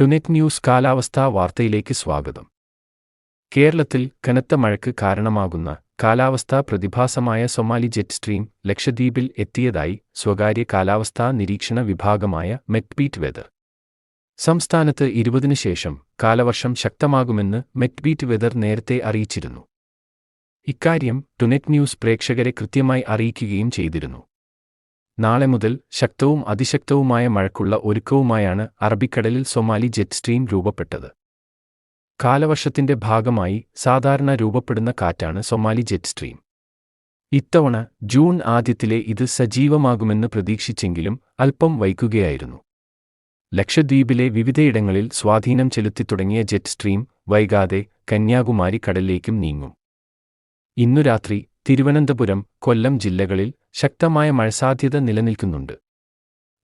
ടുനെറ്റ് news കാലാവസ്ഥാ വാർത്തയിലേക്ക് സ്വാഗതം. കേരളത്തിൽ കനത്ത മഴയ്ക്ക് കാരണമാകുന്ന കാലാവസ്ഥാ പ്രതിഭാസമായ സൊമാലി ജെറ്റ് സ്ട്രീം ലക്ഷദ്വീപിൽ എത്തിയതായി സ്വകാര്യ കാലാവസ്ഥാ നിരീക്ഷണ വിഭാഗമായ മെറ്റ്ബീറ്റ് വെതർ. സംസ്ഥാനത്ത് ഇരുപതിന് ശേഷം കാലവർഷം ശക്തമാകുമെന്ന് മെറ്റ്ബീറ്റ് വെതർ നേരത്തെ അറിയിച്ചിരുന്നു. ഇക്കാര്യം ടുനെറ്റ് ന്യൂസ് പ്രേക്ഷകരെ കൃത്യമായി അറിയിക്കുകയും ചെയ്തിരുന്നു. നാളെ മുതൽ ശക്തവും അതിശക്തവുമായ മഴയ്ക്കുള്ള ഒരുക്കവുമായാണ് അറബിക്കടലിൽ സൊമാലി ജെറ്റ് സ്ട്രീം രൂപപ്പെട്ടത്. കാലവർഷത്തിന്റെ ഭാഗമായി സാധാരണ രൂപപ്പെടുന്ന കാറ്റാണ് സൊമാലി ജെറ്റ് സ്ട്രീം. ഇത്തവണ ജൂൺ ആദ്യത്തിലെ ഇത് സജീവമാകുമെന്ന് പ്രതീക്ഷിച്ചെങ്കിലും അല്പം വൈകുകയായിരുന്നു. ലക്ഷദ്വീപിലെ വിവിധയിടങ്ങളിൽ സ്വാധീനം ചെലുത്തി തുടങ്ങിയ ജെറ്റ് സ്ട്രീം വൈകാതെ കന്യാകുമാരി കടലിലേക്കും നീങ്ങും. ഇന്നു രാത്രി തിരുവനന്തപുരം കൊല്ലം ജില്ലകളിൽ ശക്തമായ മഴസാധ്യത നിലനിൽക്കുന്നുണ്ട്.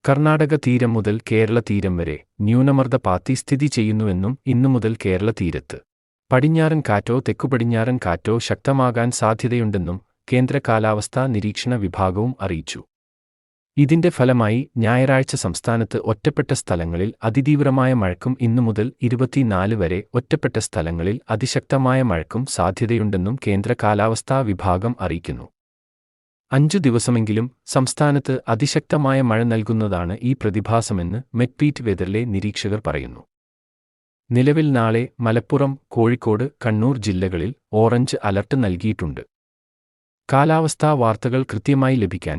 കർണാടക തീരം മുതൽ കേരള തീരം വരെ ന്യൂനമർദ്ദ പാത്തി സ്ഥിതി ചെയ്യുന്നുവെന്നും ഇന്നു മുതൽ കേരള തീരത്ത്. പടിഞ്ഞാറൻ കാറ്റോ തെക്കുപടിഞ്ഞാറൻ കാറ്റോ ശക്തമാകാൻ സാധ്യതയുണ്ടെന്നും കേന്ദ്ര കാലാവസ്ഥാ നിരീക്ഷണ വിഭാഗവും അറിയിച്ചു. ഇതിന്റെ ഫലമായി ഞായറാഴ്ച സംസ്ഥാനത്ത് ഒറ്റപ്പെട്ട സ്ഥലങ്ങളിൽ അതിതീവ്രമായ മഴക്കും ഇന്നു മുതൽ ഇരുപത്തിനാല് വരെ ഒറ്റപ്പെട്ട സ്ഥലങ്ങളിൽ അതിശക്തമായ മഴക്കും സാധ്യതയുണ്ടെന്നും കേന്ദ്ര കാലാവസ്ഥാ വിഭാഗം അറിയിക്കുന്നു. അഞ്ചു ദിവസമെങ്കിലും സംസ്ഥാനത്ത് അതിശക്തമായ മഴ നൽകുന്നതാണ് ഈ പ്രതിഭാസമെന്ന് മെറ്റ്പീറ്റ് വെതറിലെ നിരീക്ഷകർ പറയുന്നു. നിലവിൽ നാളെ മലപ്പുറം കോഴിക്കോട് കണ്ണൂർ ജില്ലകളിൽ ഓറഞ്ച് അലർട്ട് നൽകിയിട്ടുണ്ട്. കാലാവസ്ഥാ വാർത്തകൾ കൃത്യമായി ലഭിക്കാൻ